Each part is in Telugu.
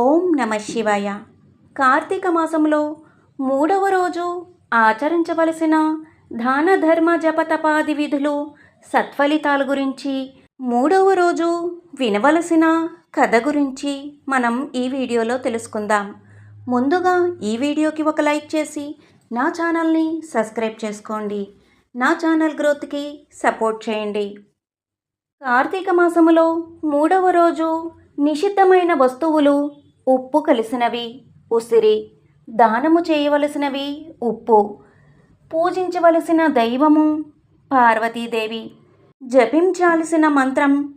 ఓం నమ శివాయ. కార్తీక మాసంలో మూడవ రోజు ఆచరించవలసిన దాన ధర్మ జపతపాది విధులు సత్ఫలితాల గురించి మూడవ రోజు వినవలసిన కథ గురించి మనం ఈ వీడియోలో తెలుసుకుందాం. ముందుగా ఈ వీడియోకి ఒక లైక్ చేసి నా ఛానల్ని సబ్స్క్రైబ్ చేసుకోండి. నా ఛానల్ గ్రోత్కి సపోర్ట్ చేయండి. కార్తీక మాసములో మూడవ రోజు నిషిద్ధమైన వస్తువులు ఉప్పు కలిసినవి ఉసిరి. దానము చేయవలసినవి ఉప్పు. పూజించవలసిన దైవము పార్వతీదేవి. జపించాల్సిన మంత్రం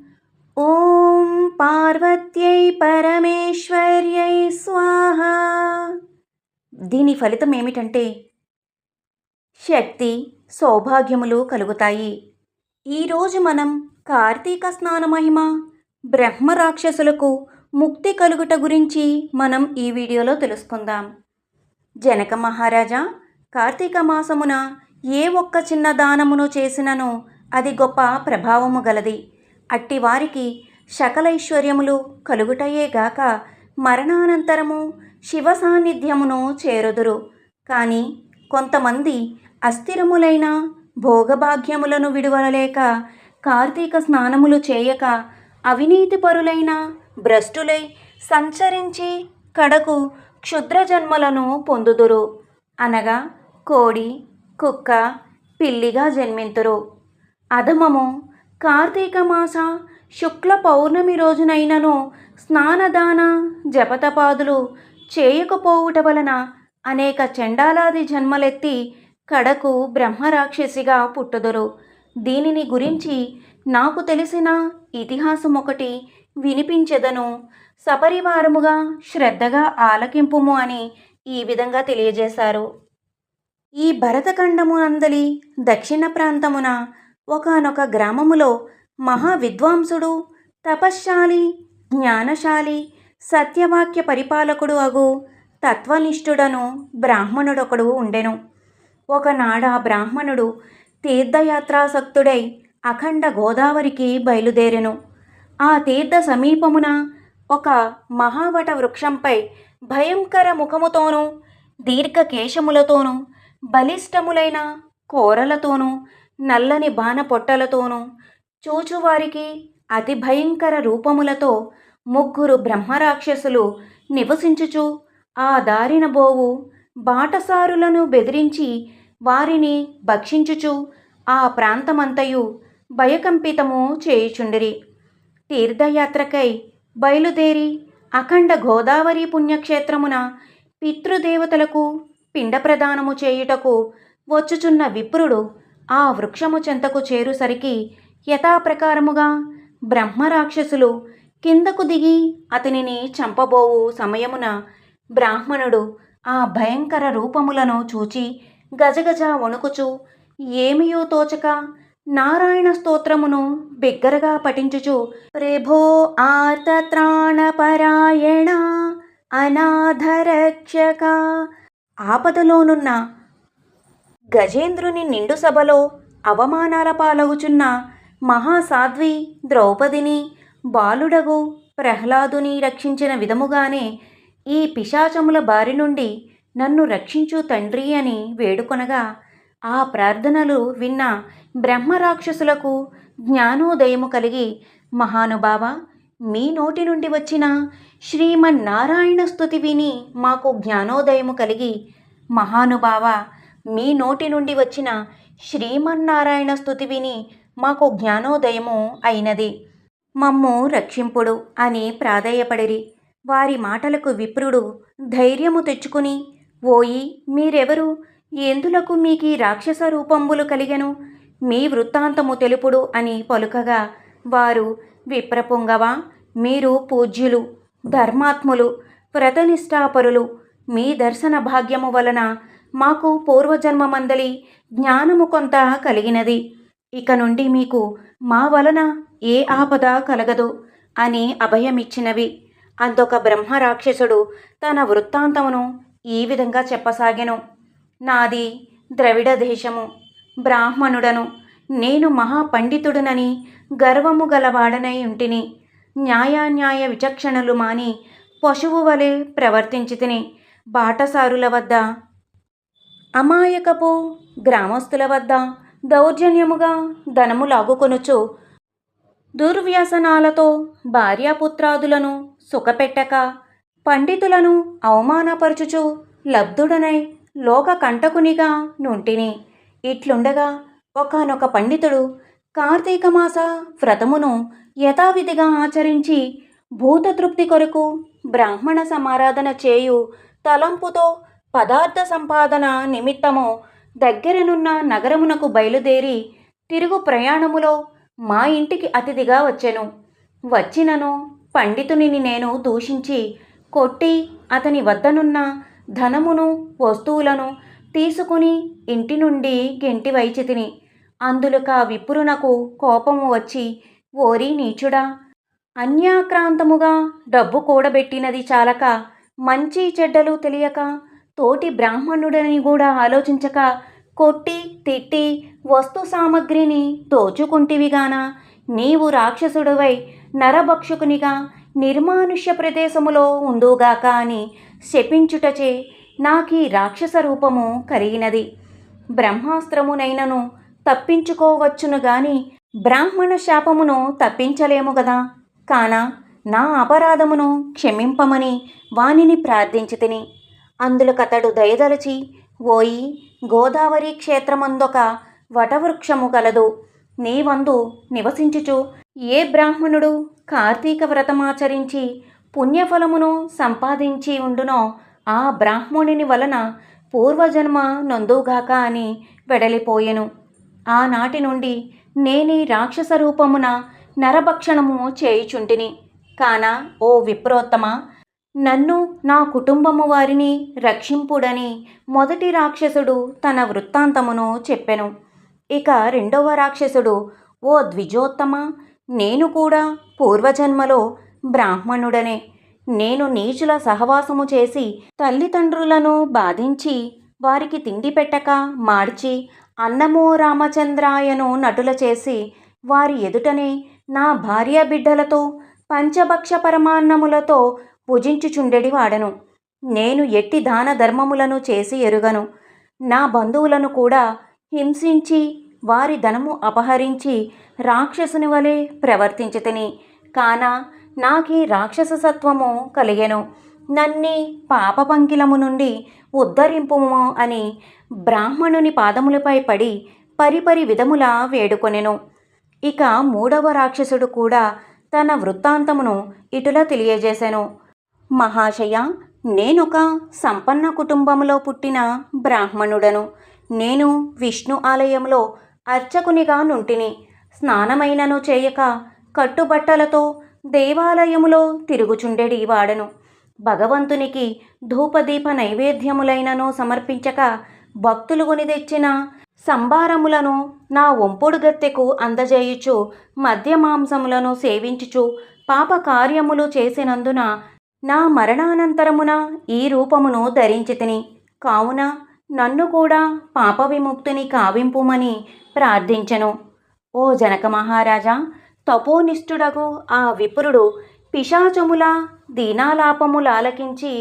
ఓం పార్వత్యై పరమేశ్వర్యై స్వాహ. దీని ఫలితం ఏమిటంటే శక్తి సౌభాగ్యములు కలుగుతాయి. ఈరోజు మనం కార్తీక స్నాన మహిమ బ్రహ్మ రాక్షసులకు ముక్తి కలుగుట గురించి మనం ఈ వీడియోలో తెలుసుకుందాం. జనక మహారాజా కార్తీక మాసమున ఏ ఒక్క చిన్న దానమును చేసినను అది గొప్ప ప్రభావము గలది. అట్టివారికి సకలైశ్వర్యములు కలుగుటయే గాక మరణానంతరము శివ సాన్నిధ్యమును చేరుదురు. కానీ కొంతమంది అస్థిరములైన భోగభాగ్యములను విడువలలేక కార్తీక స్నానములు చేయక అవినీతిపరులైన భ్రష్టులై సంచరించి కడకు క్షుద్ర జన్మలను పొందుదురు. అనగా కోడి కుక్క పిల్లిగా జన్మింతురు. అధమము కార్తీక మాస శుక్ల పౌర్ణమి రోజునైనను స్నానదాన జపతపాదులు చేయకపోవుట వలన అనేక చండాలాది జన్మలెత్తి కడకు బ్రహ్మరాక్షసిగా పుట్టుదురు. దీనిని గురించి నాకు తెలిసిన ఇతిహాసం ఒకటి వినిపించెదను. సపరివారముగా శ్రద్ధగా ఆలకింపుము అని ఈ విధంగా తెలియజేశారు. ఈ భరతఖండము అందలి దక్షిణ ప్రాంతమున ఒకనొక గ్రామములో మహా విద్వాంసుడు తపశ్శాలి జ్ఞానశాలి సత్యవాక్య పరిపాలకుడు అగు తత్వనిష్ఠుడను బ్రాహ్మణుడొకడు ఉండెను. ఒకనాడ బ్రాహ్మణుడు తీర్థయాత్రాసక్తుడై అఖండ గోదావరికి బయలుదేరెను. ఆ తీర్థ సమీపమున ఒక మహావట వృక్షంపై భయంకర ముఖముతోనూ దీర్ఘకేశములతోనూ బలిష్టములైన కోరలతోనూ నల్లని బాణ పొట్టలతోనూ చూచువారికి అతి భయంకర రూపములతో ముగ్గురు బ్రహ్మరాక్షసులు నివసించుచు ఆ దారిన బోవు బాటసారులను బెదిరించి వారిని భక్షించుచు ఆ ప్రాంతమంతయు భయకంపితము చేయుచుండిరి. తీర్థయాత్రకై బయలుదేరి అఖండ గోదావరి పుణ్యక్షేత్రమున పితృదేవతలకు పిండ ప్రదానము చేయుటకు వచ్చుచున్న విప్రుడు ఆ వృక్షము చెంతకు చేరుసరికి యథాప్రకారముగా బ్రహ్మరాక్షసులు కిందకు దిగి అతనిని చంపబోవు సమయమున బ్రాహ్మణుడు ఆ భయంకర రూపములను చూచి గజగజ వణుకుచు ఏమియో తోచక నారాయణ స్తోత్రమును బిగ్గరగా పఠించుచు ప్రేభో ఆర్తత్రాణపరాయణ అనాథరక్షక. ఆపదలోనున్న గజేంద్రుని నిండు సభలో అవమానాల పాలగుచున్న మహాసాధ్వి ద్రౌపదిని బాలుడగు ప్రహ్లాదుని రక్షించిన విధముగానే ఈ పిశాచముల బారి నుండి నన్ను రక్షించు తండ్రి అని వేడుకొనగా ఆ ప్రార్థనలు విన్న బ్రహ్మరాక్షసులకు జ్ఞానోదయము కలిగి మహానుభావ మీ నోటి నుండి వచ్చిన శ్రీమన్నారాయణ స్థుతి విని మాకు జ్ఞానోదయము కలిగి మహానుభావ మీ నోటి నుండి వచ్చిన శ్రీమన్నారాయణ స్థుతి విని మాకు జ్ఞానోదయము అయినది. మమ్ము రక్షింపుడు అని ప్రాధేయపడిరి. వారి మాటలకు విప్రుడు ధైర్యము తెచ్చుకుని ఓయి మీరెవరు? ఎందులకు మీకీ రాక్షస రూపంబులు కలిగెను? మీ వృత్తాంతము తెలుపుడు అని పలుకగా వారు విప్రపుంగవా? మీరు పూజ్యులు ధర్మాత్ములు వ్రతనిష్టాపరులు మీ దర్శన భాగ్యము వలన మాకు పూర్వజన్మమందలి జ్ఞానము కొంత కలిగినది. ఇక నుండి మీకు మా వలన ఏ ఆపద కలగదు అని అభయమిచ్చినవి. అందొక బ్రహ్మరాక్షసుడు తన వృత్తాంతమును ఈ విధంగా చెప్పసాగెను. నాది ద్రవిడ దేశము. బ్రాహ్మణుడను. నేను మహాపండితుడునని గర్వము గలవాడనై ఉంటిని. న్యాయాన్యాయ విచక్షణలు మాని పశువు వలె ప్రవర్తించి తిని బాటసారుల వద్ద అమాయకపు గ్రామస్తుల వద్ద దౌర్జన్యముగా ధనము లాగుకొనుచు దుర్వ్యసనాలతో భార్యాపుత్రాదులను సుఖపెట్టక పండితులను అవమానపరచుచు లబ్ధుడనై లోక కంటకునిగా నుంటిని. ఇట్లుండగా ఒకానొక పండితుడు కార్తీక మాస వ్రతమును యథావిధిగా ఆచరించి భూతతృప్తి కొరకు బ్రాహ్మణ సమారాధన చేయు తలంపుతో పదార్థ సంపాదన నిమిత్తము దగ్గరనున్న నగరమునకు బయలుదేరి తిరుగు ప్రయాణములో మా ఇంటికి అతిథిగా వచ్చెను. వచ్చినను పండితునిని నేను దూషించి కొట్టి అతని వద్దనున్న ధనమును వస్తువులను తీసుకుని ఇంటి నుండి గెంటి వైచితిని. అందులక విప్పురునకు కోపము వచ్చి ఓరి నీచుడా అన్యాక్రాంతముగా డబ్బు కూడబెట్టినది చాలక మంచి చెడ్డలు తెలియక తోటి బ్రాహ్మణుడని కూడా ఆలోచించక కొట్టి తిట్టి వస్తు సామగ్రిని దోచుకుంటివిగాన? నీవు రాక్షసుడివై నరభక్షకునిగా నిర్మానుష్య ప్రదేశములో ఉందుగాక అని శపించుటచే నాకీ రాక్షస రూపము కరిగినది బ్రహ్మాస్త్రమునైనను తప్పించుకోవచ్చును గాని బ్రాహ్మణ శాపమును తప్పించలేము గదా. కాన నా అపరాధమును క్షమింపమని వానిని ప్రార్థించి తిని. అందులకతడు దయదలచి ఓయి గోదావరి క్షేత్రమందొక వటవృక్షము కలదు నీవందు నివసించుచు. ఏ బ్రాహ్మణుడు కార్తీక వ్రతమాచరించి పుణ్యఫలమును సంపాదించి ఉండునో ఆ బ్రాహ్మణుని వలన పూర్వజన్మ నొందుగాక అని వెడలిపోయెను. ఆనాటి నుండి నేనే రాక్షస రూపమున నరభక్షణము చేయుచుంటిని. కాన ఓ విప్రోత్తమ నన్ను నా కుటుంబము వారిని రక్షింపుడని మొదటి రాక్షసుడు తన వృత్తాంతమును చెప్పెను. ఇక రెండవ రాక్షసుడు ఓ ద్విజోత్తమ నేను కూడా పూర్వజన్మలో బ్రాహ్మణుడనే. నేను నీచుల సహవాసము చేసి తల్లిదండ్రులను బాధించి వారికి తిండి పెట్టక మార్చి అన్నమో రామచంద్రాయను నటుల చేసి వారి ఎదుటనే నా భార్య బిడ్డలతో పంచభక్ష పరమాన్నములతో పూజించుచుండెడి వాడను. నేను ఎట్టి దాన ధర్మములను చేసి ఎరుగను. నా బంధువులను కూడా హింసించి వారి ధనము అపహరించి రాక్షసుని వలె ప్రవర్తించితిని కాన నాకీ రాక్షస సత్వము కలిగెను. నన్ని పాప పంకిలము నుండి ఉద్ధరింపుము అని బ్రాహ్మణుని పాదములపై పడి పరిపరి విధములా వేడుకొనెను. ఇక మూడవ రాక్షసుడు కూడా తన వృత్తాంతమును ఇటులా తెలియజేశాను మహాశయ నేనొక సంపన్న కుటుంబంలో పుట్టిన బ్రాహ్మణుడను. నేను విష్ణు ఆలయంలో అర్చకునిగా నుంటిని. స్నానమైనను చేయక కట్టుబట్టలతో దేవాలయములో తిరుగుచుండెడి వాడను. భగవంతునికి ధూపదీప నైవేద్యములైనను సమర్పించక భక్తులు కొని తెచ్చిన సంభారములను నా ఒంపుడు గత్తెకు అందజేయుచు మద్య మాంసములను సేవించుచు పాప కార్యములు చేసినందున నా మరణానంతరమున ఈ రూపమును ధరించి తిని కావున నన్ను కూడా పాప విముక్తిని కావింపుమని ప్రార్థించెను. ఓ జనక మహారాజా తపోనిష్ఠుడగు ఆ విపురుడు పిశాచముల దీనాలాపములాలకించి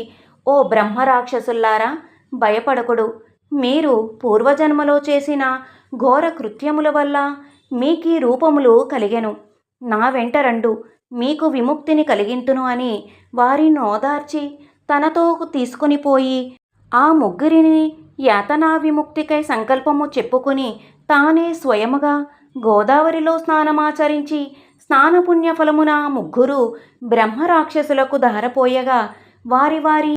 ఓ బ్రహ్మరాక్షసుల్లారా భయపడకుడు. మీరు పూర్వజన్మలో చేసిన ఘోర కృత్యముల వల్ల మీకీ రూపములు కలిగెను. నా వెంట రండు. మీకు విముక్తిని కలిగింతును అని వారిని ఓదార్చి తనతో తీసుకుని పోయి ఆ ముగ్గురిని యాతనా విముక్తికై సంకల్పము చెప్పుకుని తానే స్వయముగా గోదావరిలో స్నానమాచరించి స్నానపుణ్య ఫలమున ముగ్గురు బ్రహ్మరాక్షసులకు దారపోయగా వారి వారి